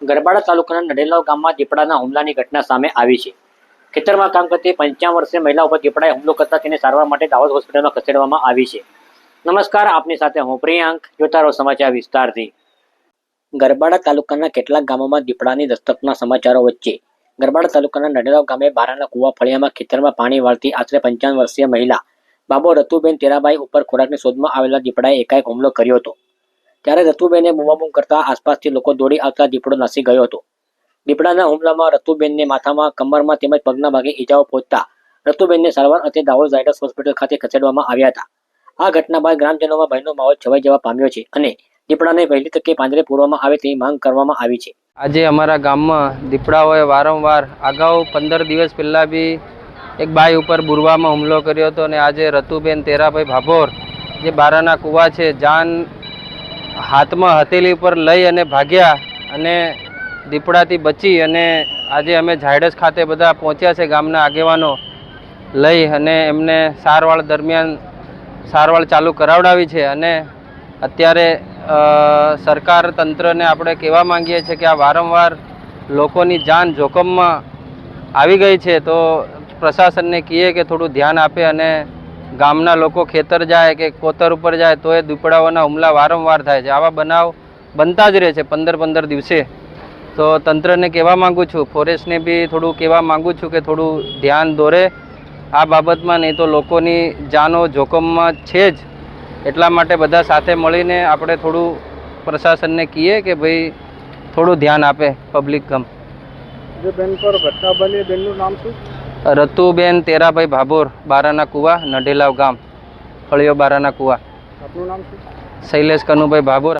ગરબાડા તાલુકાના નડેલાવ ગામમાં દીપડાના હુમલાની ઘટના સામે આવી છે. ખેતરમાં કામ કરતી પંચાવન વર્ષીય મહિલા ઉપર દીપડાએ હુમલો કરતા તેને સારવાર માટે દાહોદ હોસ્પિટલમાં ખસેડવામાં આવી છે. નમસ્કાર, આપની સાથે હું પ્રિયાંક જોતા રહો સમાચાર વિસ્તારથી. ગરબાડા તાલુકાના કેટલાક ગામોમાં દીપડાની દસ્તકના સમાચારો વચ્ચે ગરબાડા તાલુકાના નડેલાવ ગામે બારાના કુવા ફળિયામાં ખેતરમાં પાણી વાળતી આશરે પંચાવન વર્ષીય મહિલા બાબો રતુબેન તેરાબાઈ ઉપર ખોરાકની શોધમાં આવેલા દીપડાએ એકાએક હુમલો કર્યો હતો. ત્યારે રતુબેને બુમાબુમ કરતા આસપાસથી લોકો દોડી આવતા દીપડો નાસી ગયો હતો. દીપડાના હુમલામાં રતુબેનને માથામાં, કમરમાં તેમજ પગના ભાગે ઈજાઓ પહોંચતા રતુબેનને સારવાર અર્થે દાહોદ ઝાયડસ હોસ્પિટલ ખાતે ખસેડવામાં આવ્યા હતા. આ ઘટના બાદ ગ્રામજનોમાં ભયનો માહોલ છવાઈ જવા પામ્યો છે અને દીપડાને વહેલી તકે પાંજરે પૂરવામાં આવે તેવી માંગ કરવામાં આવી છે. આજે અમારા ગામમાં દીપડાઓએ વારંવાર, અગાઉ પંદર દિવસ પહેલાં બી એક બાઈ ઉપર બુરવામાં હુમલો કર્યો હતો અને આજે રતુબેન તેરાભાઈ ભાભોર, જે બારાના કૂવા છે, જાન હાથમાં હથેલી પર લઈ અને ભાગ્યા અને દીપડાથી બચી અને આજે અમે ઝાયડસ ખાતે બધા પહોંચ્યા છે ગામના આગેવાનો લઈ અને એમને સારવાર દરમિયાન સારવાર ચાલુ કરાવડાવી છે અને અત્યારે સરકાર તંત્રને આપણે કહેવા માંગીએ છીએ કે આ વારંવાર લોકોની જાન જોખમમાં આવી ગઈ છે તો પ્રશાસનને કહીએ કે થોડું ધ્યાન આપે અને ગામના લોકો ખેતર જાય કે કોતર ઉપર જાય તો એ દીપડાઓના હુમલા વારંવાર થાય છે. આવા બનાવ બનતા જ રહે છે પંદર પંદર દિવસે. તો તંત્રને કહેવા માગું છું, ફોરેસ્ટને બી થોડું કહેવા માગું છું કે થોડું ધ્યાન દોરે. આ બાબતમાં નહીં તો લોકોની જાનો જોખમમાં છે જ. એટલા માટે બધા સાથે મળીને આપણે થોડું પ્રશાસનને કહીએ કે ભાઈ થોડું ધ્યાન આપે, પબ્લિક ગમ. બેન પર ઘટના બની બેનનું નામ શું? રતુબેન તેરાભાઈ ભાભોર બારાના કુવા નઢેલાવ ગામ ફળિયો બારાના કુવા. આપનું નામ શું? શૈલેષ કનુભાઈ ભાભોર.